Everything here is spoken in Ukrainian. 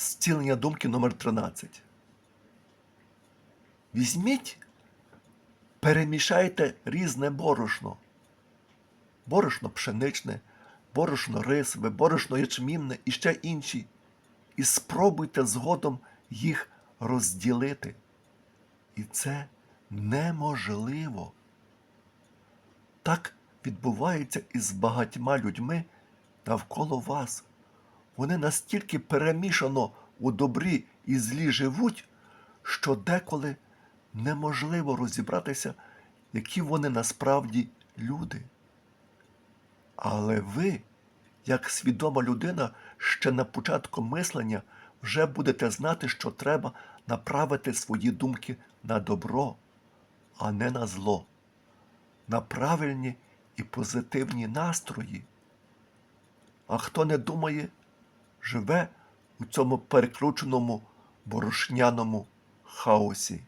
зцілення думки номер 13. Візьміть, перемішайте різне борошно. Борошно пшеничне, борошно рисове, борошно ячмінне і ще інші. І спробуйте згодом їх розділити. І це неможливо. Так відбувається із багатьма людьми навколо вас. Вони настільки перемішано у добрі і злі живуть, що деколи неможливо розібратися, які вони насправді люди. Але ви, як свідома людина, ще на початку мислення вже будете знати, що треба направити свої думки на добро, а не на зло, на правильні і позитивні настрої. А хто не думає, живе у цьому перекрученому борошняному хаосі.